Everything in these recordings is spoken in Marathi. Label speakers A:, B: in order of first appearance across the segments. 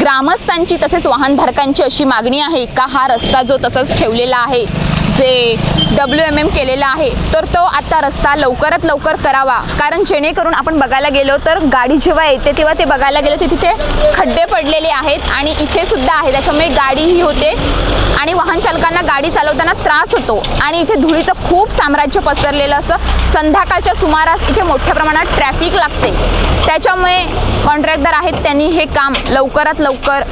A: ग्रामस्थांची तसेच वाहनधारकांची अशी मागणी आहे का हा रस्ता जो तसाच ठेवलेला आहे? जे डब्ल्यू एम एम केलेला आहे तर तो आता रस्ता लवकरात लवकर करावा. कारण जेणेकरून आपण बघायला गेलो तर गाडी जेव्हा येते तेव्हा ते बघायला गेलं तर तिथे खड्डे पडलेले आहेत आणि इथे सुद्धा आहे. त्याच्यामुळे गाडीही होते आणि वाहन चालकांना गाडी चालवताना त्रास होतो. आणि इथे धुळीचं खूप साम्राज्य पसरलेलं असं संध्याकाळच्या सुमारास इथे मोठ्या प्रमाणात ट्रॅफिक लागते. त्याच्यामुळे कॉन्ट्रॅक्टदार आहेत त्यांनी हे काम लवकरात लवकर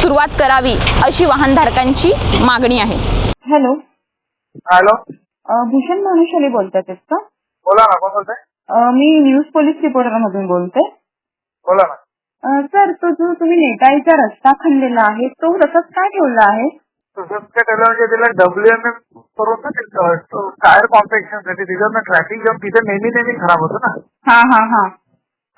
A: सुरुवात करावी अशी वाहनधारकांची मागणी आहे.
B: हॅलो.
C: हॅलो.
B: भूषण भानुशाली बोलतात का?
C: बोला ना कोण बोलताय?
B: अ, मी न्यूज पोलीस रिपोर्टर मधून बोलते.
C: बोला ना.
B: अ, सर तो जो तुम्ही नेटाईचा रस्ता खणलेला आहे तो तसाच काय ठेवला आहे?
C: म्हणजे तिला डब्ल्यू एम एम करून ना ते टायर कॉम्पॅक्शनसाठी तिथं ना ट्रॅफिक जाम तिथे नेहमी नेहमी खराब होतं ना.
B: हा हा हा.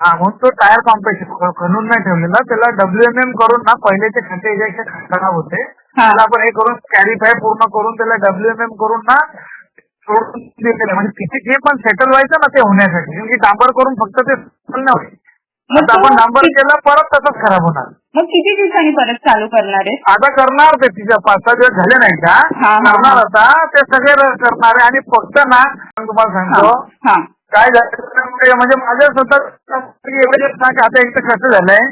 C: हा म्हणून तो टायर कॉम्पॅक्शन खणून नाही ठेवलेला. त्याला डब्ल्यू एम एम करून ना पहिलेचे खड्डे जे खराब होते.
B: हा.
C: त्याला आपण हे करून स्कॅरिफाय पूर्ण करून त्याला डब्ल्यू एम एम करून ना सोडून दिलेलं. म्हणजे तिथे जे पण सेटल व्हायचं ना ते होण्यासाठी. की डांबर करून फक्त ते settle नाही आता आपण डांबर केलं परत तसंच खराब होणार.
B: मग किती दिवसांनी परत चालू करणार आहे?
C: आता करणार ते तिच्या पाच सहा दिवस झाले नाही का? करणार. आता. ते सगळे करणार आहे. आणि फक्त ना तुम्हाला सांगतो. काय झालं? म्हणजे माझ्या स्वतः एवढे दिवस ना की आता एकदा कसं झालंय.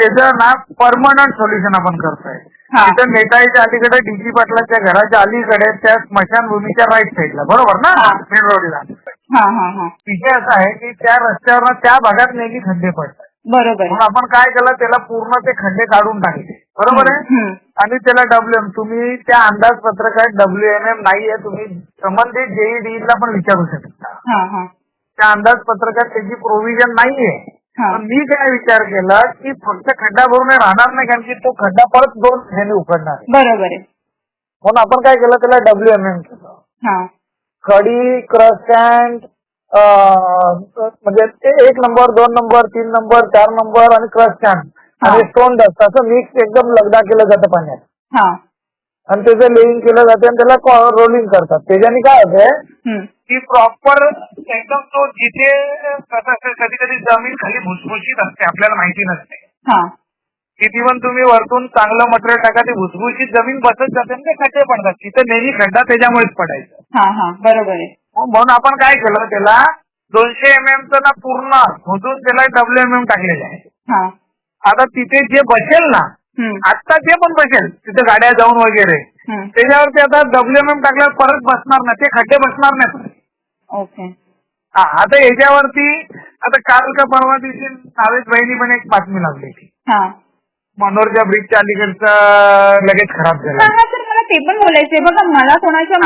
C: त्याचं ना परमनंट सोल्युशन आपण करतोय. तिथं नेताळीच्या अलीकडे डीजी पाटलाच्या घराच्या अलीकडे त्या स्मशानभूमीच्या राईट साईडला बरोबर ना. मेन रोडला
B: हा हा हा.
C: विषय असा आहे की त्या रस्त्यावर त्या भागात नेहमी खड्डे पडतात.
B: बरोबर.
C: आपण काय केलं त्याला पूर्ण ते खड्डे काढून टाकले. बरोबर आहे. आणि त्याला डब्ल्यू एम तुम्ही त्या अंदाजपत्रकात डब्ल्यू एम एम नाहीये तुम्ही संबंधित जेईडी ला पण विचारू शकता. त्या अंदाजपत्रकात त्याची प्रोव्हिजन नाहीये. मी काय विचार केला की फक्त खड्डा भरून राहणार नाही कारण की तो खड्डा परत दोन उकडणार आहे.
B: बरोबर आहे.
C: म्हणून आपण काय केलं त्याला डब्ल्यू एम एम केलं.
B: हा.
C: खडी क्रस्टँड म्हणजे ते एक नंबर दोन नंबर तीन नंबर चार नंबर आणि क्रस्टँड आणि
B: हा.
C: स्टोन डस्ट असं मिक्स एकदम लगदा केलं जातं पाण्यात.
B: हा.
C: आणि त्याचं लेईंग केलं जाते आणि त्याला रोलिंग करतात. त्याच्याने काय होतंय
B: हम्म.
C: की प्रॉपर एकदम तो जिथे कधी कधी जमीन खाली भुसभुशीत असते आपल्याला माहिती नसते.
B: हा.
C: किती पण तुम्ही वरतून चांगलं मटेरियल टाका ती भुसभुशीत जमीन बसत जाते आणि ते खड्डे पडतात. तिथे नेहमी खड्डा त्याच्यामुळेच पडायचं.
B: हा हा बरोबर आहे.
C: म्हणून आपण काय केलं त्याला दोनशे एम एम चं ना पूर्ण खोदून त्याला डब्ल्यू एम एम टाकलेलं आहे.
B: हा.
C: आता तिथे जे बसेल ना
B: हम्म.
C: आता जे पण बसेल. तिथे गाड्या जाऊन वगैरे. त्याच्यावरती आता डब्ल्यू एम एम टाकल्यावर परत बसणार नाही. ते खड्डे बसणार नाही.
B: ओके.
C: हा आता याच्यावरती आता काल का परवा दिवशी नावेश बहिणी पण एक बातमी लागली
B: हा.
C: मनोरच्या ब्रिजच्या अलीकडचं लगेच खराब झालं.
B: मला ते पण बोलायचंय. बघा मला कोणाच्या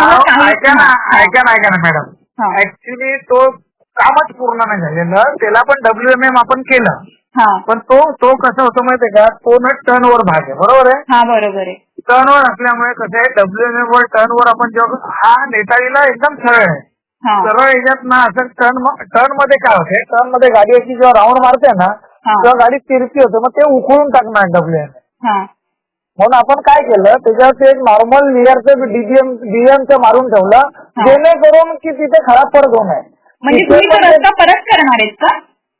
C: ऐका ना ऐका ना ऐका ना मॅडम. ऍक्च्युली तो कामच पूर्ण नाही झालेलं. त्याला पण डब्ल्यू एम एम आपण केलं. पण तो तो कसं होतं माहितीये का? तो ना टर्नवर भाग आहे. बरोबर आहे?
B: हा बरोबर आहे.
C: टर्नवर असल्यामुळे कसं आहे डब्ल्यू एम वर टर्नवर आपण जेव्हा हा नेताळीला एकदम सरळ आहे.
B: हा.
C: सरळ याच्यात ना असं टर्न टर्नमध्ये काय होते टर्नमध्ये गाडी अशी जेव्हा राऊंड मारते ना
B: हा.
C: तेव्हा गाडी तिरकी होते मग ते उखळून टाकणार डब्ल्यू एम
B: हा.
C: म्हणून आपण काय केलं त्याच्यावरती एक नॉर्मल लेअरचं डीजीएम डीएमचं मारून ठेवलं जेणेकरून की तिथे खराब पडत होऊ नये.
B: म्हणजे तुम्ही तो रस्ता परत करणार आहेत का?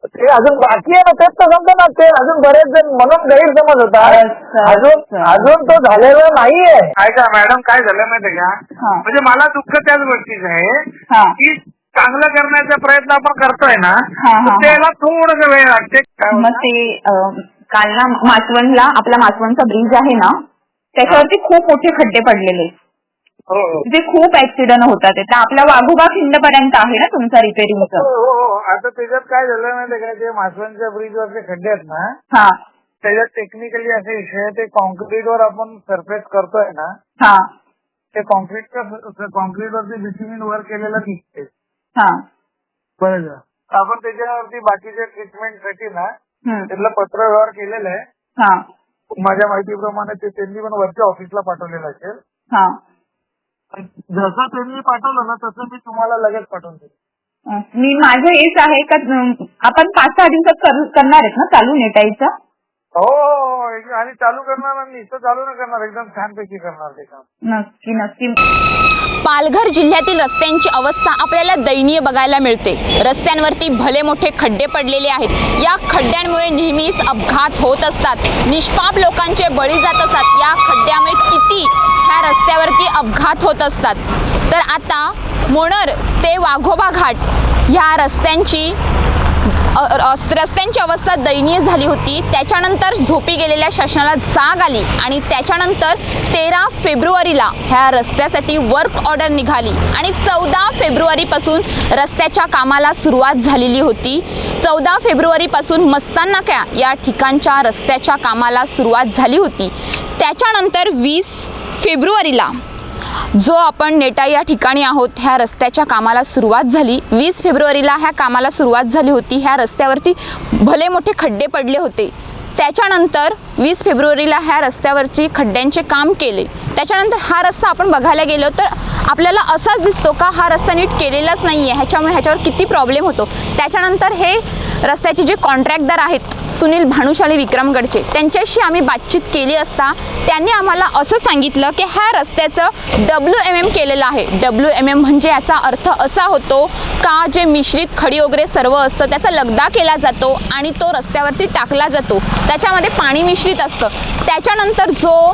C: ते अजून बाकी आहे ना तेच तर समजा ना ते अजून बरेच जण म्हणून गैरसमज होता अजून. अजून तो झालेला नाहीये ऐका मॅडम काय झालं माहितीये का
B: हा.
C: म्हणजे मला दुःख त्याच गोष्टीचं आहे
B: हा
C: की चांगलं करण्याचा प्रयत्न आपण करतोय ना
B: हा, हा,
C: तर
B: हा.
C: त्याला थोडस वेळ लागते काय
B: मग? ते अं, काल ना मासवणला आपला मासवणचा ब्रिज आहे ना त्याच्यावरती खूप मोठे खड्डे पडलेले तिथे खूप ऍक्सिडेंट होतात आपल्या वाघोबा खिंड पर्यंत आहे ना तुमचा
C: हो,
B: रिपेअरिंगचा
C: हो, हो. आता त्याच्यात काय झालं माहितीये का? ते मासवांच्या ब्रिजवरचे खड्डे आहेत ना
B: हा.
C: त्याच्यात टेक्निकली असे विषय आहे, ते कॉन्क्रीटवर आपण सरफेस करतोय ना
B: हा.
C: ते कॉन्क्रीटच्या कॉन्क्रीटवरती बिटमिन वर केलेलं दिसते
B: हा.
C: बरं आपण त्याच्यावरती बाकीच्या ट्रीटमेंटसाठी ना. त्याला पत्र व्यवहार केलेला आहे.
B: हा.
C: माझ्या माहितीप्रमाणे ते त्यांनी पण वरच्या ऑफिसला पाठवलेलं असेल.
B: हा.
C: जसं त्यांनी पाठवलं ना तसं मी तुम्हाला लगेच पाठवून देईन.
B: मी माझं हेच आहे का आपण पाच सहा दिवसात कर- करणार आहेत ना चालू नेटाईचा?
C: हो हो एक- आणि चालू करणार आणि इथं चालू नाही करणार एकदम छानपैकी करणार ते काम.
B: नक्की नक्की.
A: पालघर जिल्ह्यातील रस्त्यांची अवस्था आपल्याला दयनीय बघायला मिळते. रस्त्यांवरती भले मोठे खड्डे पडलेले आहेत. या खड्ड्यांमुळे नेहमीच अपघात होत असतात. निष्पाप लोकांचे बळी जात असतात. या खड्ड्यामुळे किती ह्या रस्त्यावरती अपघात होत असतात. तर आता मोणर ते वाघोबा घाट ह्या रस्त्यांची रस्त्यांची अवस्था दयनीय झाली होती. त्याच्यानंतर झोपी गेलेल्या शासनाला जाग आली आणि त्याच्यानंतर तेरा फेब्रुवारीला ह्या रस्त्यासाठी वर्क ऑर्डर निघाली आणि चौदा फेब्रुवारीपासून रस्त्याच्या कामाला सुरुवात झालेली होती. चौदा फेब्रुवारीपासून मस्तानाक्या या ठिकाणच्या रस्त्याच्या कामाला सुरुवात झाली होती. त्याच्यानंतर वीस फेब्रुवारीला जो आपण नेटा या ठिकाणी आहोत ह्या रस्त्याच्या कामाला सुरुवात झाली. वीस फेब्रुवारीला ह्या कामाला सुरुवात झाली होती. ह्या रस्त्यावरती भले मोठे खड्डे पडले होते. त्याच्यानंतर वीस फेब्रुवारीला ह्या रस्त्यावरची खड्ड्यांचे काम केले. त्याच्यानंतर हा रस्ता आपण बघायला गेलो तर आपल्याला असाच दिसतो का हा रस्ता नीट केलेलाच नाही आहे ह्याच्यामुळे ह्याच्यावर किती प्रॉब्लेम होतो? त्याच्यानंतर हे रस्त्याचे जे कॉन्ट्रॅक्टदार आहेत सुनील भानुशाली विक्रमगडचे त्यांच्याशी आम्ही बातचीत केली असता त्यांनी आम्हाला असं सांगितलं की ह्या रस्त्याचं डब्ल्यू एम एम केलेलं आहे. डब्ल्यू एम एम म्हणजे याचा अर्थ असा होतो का जे मिश्रित खडी वगैरे सर्व असतं त्याचा लगदा केला जातो आणि तो रस्त्यावरती टाकला जातो. त्याच्यामध्ये पाणी मिश्रित असतं. त्याच्यानंतर जो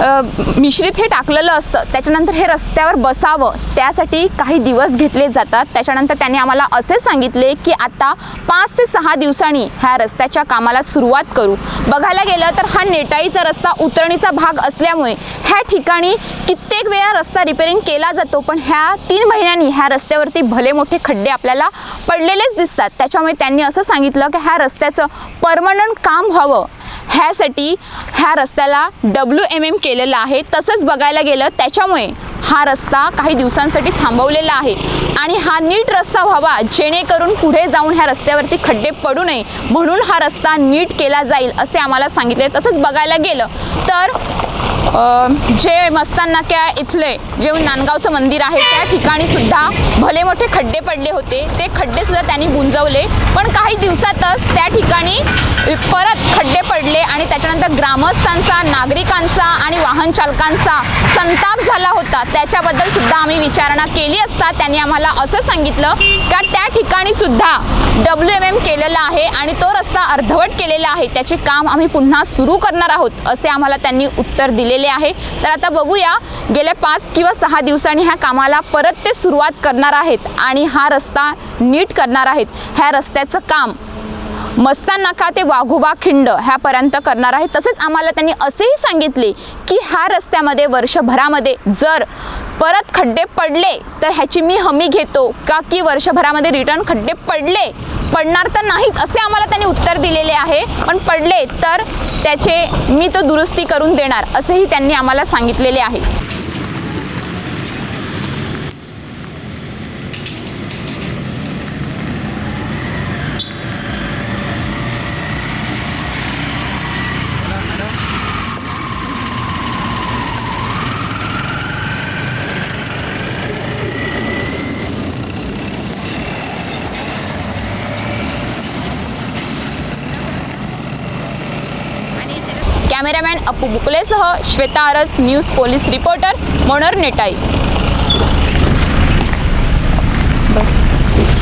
A: मिश्रित हे टाकलेलं असतं. त्याच्यानंतर हे रस्त्यावर बसावं. त्यासाठी काही दिवस घेतले जातात. त्याच्यानंतर त्यांनी आम्हाला असे सांगितले की आता पाच ते सहा दिवसांनी ह्या रस्त्याच्या कामाला सुरुवात करू. बघायला गेलं तर हा नेटाईचा रस्ता उतरणीचा भाग असल्यामुळे ह्या ठिकाणी कित्येक वेळा रस्ता रिपेरिंग केला जातो पण ह्या तीन महिन्यांनी ह्या रस्त्यावरती भले मोठे खड्डे आपल्याला पडलेलेच दिसतात. त्याच्यामुळे त्यांनी असं सांगितलं की ह्या रस्त्याचं परमनंट काम व्हावं. ह्यासाठी ह्या रस्त्याला डब्ल्यू एम एम के केलेलं आहे. तसंच बघायला गेलं त्याच्यामुळे हा रस्ता काही दिवसांसाठी थांबवलेला आहे. आणि हा नीट रस्ता व्हावा जेणेकरून पुढे जाऊन ह्या रस्त्यावरती खड्डे पडू नये. म्हणून हा रस्ता नीट केला जाईल असे आम्हाला सांगितले. तसंच बघायला गेलं तर जे जे मस्तानाक्या इथले जे नांदगावचं मंदिर आहे त्या ठिकाणी सुद्धा भले मोठे खड्डे पडले होते ते खड्डे सुद्धा त्यांनी बुंजवले. पण काही दिवसातच त्या ठिकाणी परत खड्डे पडले आणि त्याच्यानंतर ग्रामस्थांचा नागरिकांचा आणि वाहन चालकांचा संताप झाला होता. त्याच्याबद्दल सुद्धा आम्ही विचारणा केली असता त्यांनी आम्हाला असं सांगितलं का त्या ठिकाणी सुद्धा डब्ल्यू एम एम केलेला आहे आणि तो रस्ता अर्धवट केलेला आहे त्याचे काम आम्ही पुन्हा सुरू करणार आहोत असे आम्हाला त्यांनी उत्तर दिलेले आहे. तर आता बघूया गेल्या पाच किंवा सहा दिवसांनी ह्या कामाला परत ते सुरुवात करणार आहेत आणि हा रस्ता नीट करणार आहेत. ह्या रस्त्याचं काम मस्तानाका ते वाघोबा खिंड ह्यापर्यंत करणार आहे. तसेच आम्हाला त्यांनी असेही सांगितले की ह्या रस्त्यामध्ये वर्षभरामध्ये जर परत खड्डे पडले तर ह्याची मी हमी घेतो का की वर्षभरामध्ये रिटर्न खड्डे पडले? पडणार तर नाहीच असे आम्हाला त्यांनी उत्तर दिलेले आहे. पण पडले तर त्याचे मी तो दुरुस्ती करून देणार असेही त्यांनी आम्हाला सांगितलेले आहे. Cameraman Appu बुकलेसह Shweta Aras news police reporter मोनर नेटाई.